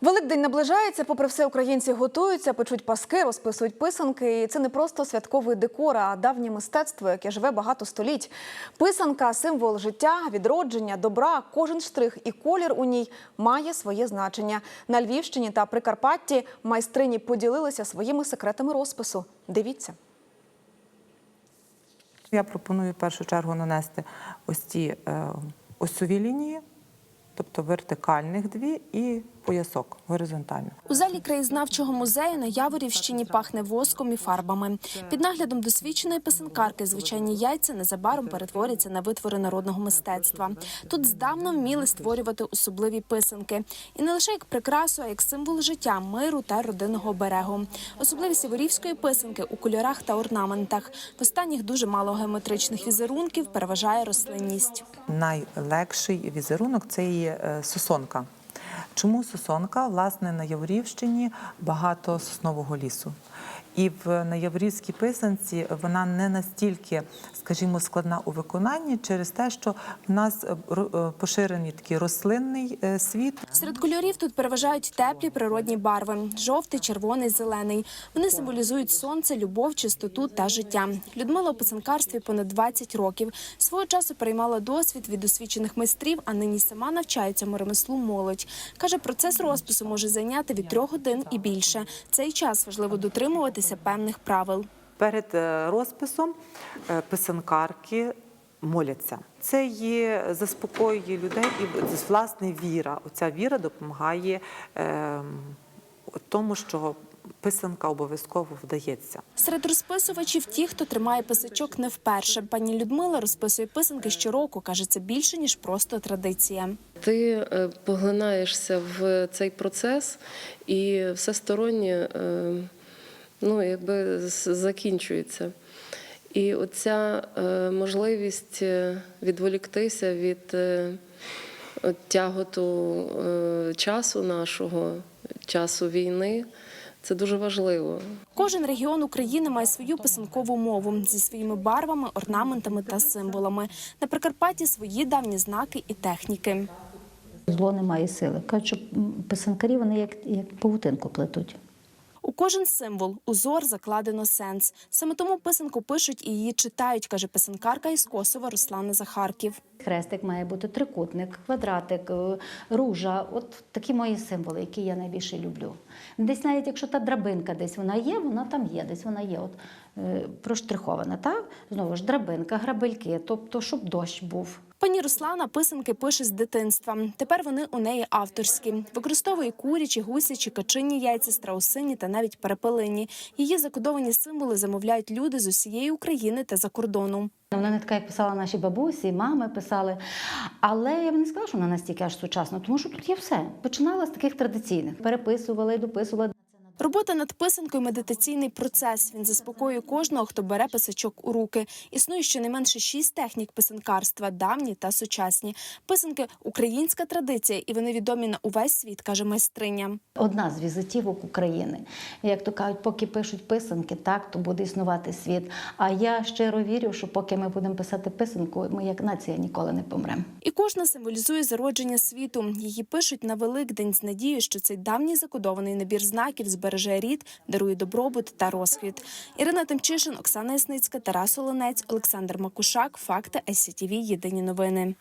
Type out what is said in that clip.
Великдень наближається, попри все, українці готуються, печуть паски, розписують писанки. І це не просто святковий декор, а давнє мистецтво, яке живе багато століть. Писанка символ життя, відродження, добра. Кожен штрих і колір у ній має своє значення. На Львівщині та Прикарпатті майстрині поділилися своїми секретами розпису. Дивіться. Я пропоную в першу чергу нанести ось ці е, осьові лінії, тобто вертикальних дві і поясок горизонтально. У залі краєзнавчого музею на Яворівщині пахне воском і фарбами. Під наглядом досвідченої писанкарки звичайні яйця незабаром перетворяться на витвори народного мистецтва. Тут здавна вміли створювати особливі писанки, і не лише як прикрасу, а як символ життя, миру та родинного берегу. Особливість Яворівської писанки у кольорах та орнаментах. В останніх дуже мало геометричних візерунків переважає рослинність. Найлегший візерунок це є е, сосонка. Чому сосонка? Власне, на Яворівщині багато соснового лісу. І в на Яворівській писанці вона не настільки, скажімо, складна у виконанні через те, що в нас е, е, поширений такий рослинний е, світ. Серед кольорів тут переважають теплі природні барви: жовтий, червоний, зелений. Вони символізують сонце, любов, чистоту та життя. Людмила у писанкарстві понад 20 років. Свого часу переймала досвід від досвідчених майстрів, а нині сама навчається цьому ремеслу молодь. Каже, процес розпису може зайняти від трьох годин і більше. Цей час важливо дотримуватися певних правил. Перед е, розписом е, писанкарки моляться. Це є заспокоює людей і власне віра. Оця віра допомагає е, тому, що писанка обов'язково вдається. Серед розписувачів ті, хто тримає писачок не вперше. Пані Людмила розписує писанки щороку. каже, це більше ніж просто традиція. Ти е, поглинаєшся в цей процес, і всестороннє е, ну, якби закінчується. І оця е, можливість е, відволіктися від е, тяготу часу нашого, часу війни, це дуже важливо. Кожен регіон України має свою писанкову мову зі своїми барвами, орнаментами та символами. На Прикарпатті свої давні знаки і техніки. Зло не має сили. Кажуть, що писанкарі вони як, як павутинку плетуть. Кожен символ, узор закладено сенс. Саме тому писанку пишуть і її читають, каже писанкарка із Косова Руслана Захарків. Хрестик має бути трикутник, квадратик, е, ружа. От такі мої символи, які я найбільше люблю. Десь навіть якщо та драбинка десь вона є, вона там є, десь вона є. От е, проштрихована. Та знову ж драбинка, грабельки, тобто, щоб дощ був. Пані Руслана писанки пише з дитинства. Тепер вони у неї авторські. Використовує курячі, гусячі, качині яйця, страусині та навіть перепелині. Її закодовані символи замовляють люди з усієї України та за кордону. Вона не така, як писала наші бабусі, мами писали. Але я б не сказала, що вона настільки аж сучасна, тому що тут є все. Починала з таких традиційних. Переписували, дописували. Робота над писанкою медитаційний процес. Він заспокоює кожного, хто бере писачок у руки. Існує щонайменше шість технік писанкарства, давні та сучасні. Писанки українська традиція, і вони відомі на увесь світ, каже майстриня. Одна з візитівок України. Як то кажуть, поки пишуть писанки, так то буде існувати світ. А я щиро вірю, що поки ми будемо писати писанку, ми як нація ніколи не помремо. І кожна символізує зародження світу. Її пишуть на Великдень з надією, що цей давній закодований набір знаків збереже рід, дарує добробут та розквіт. Ірина Тимчишин, Оксана Ясницька, Тарас Оленець, Олександр Макушак. Факти СCTV. Єдині новини.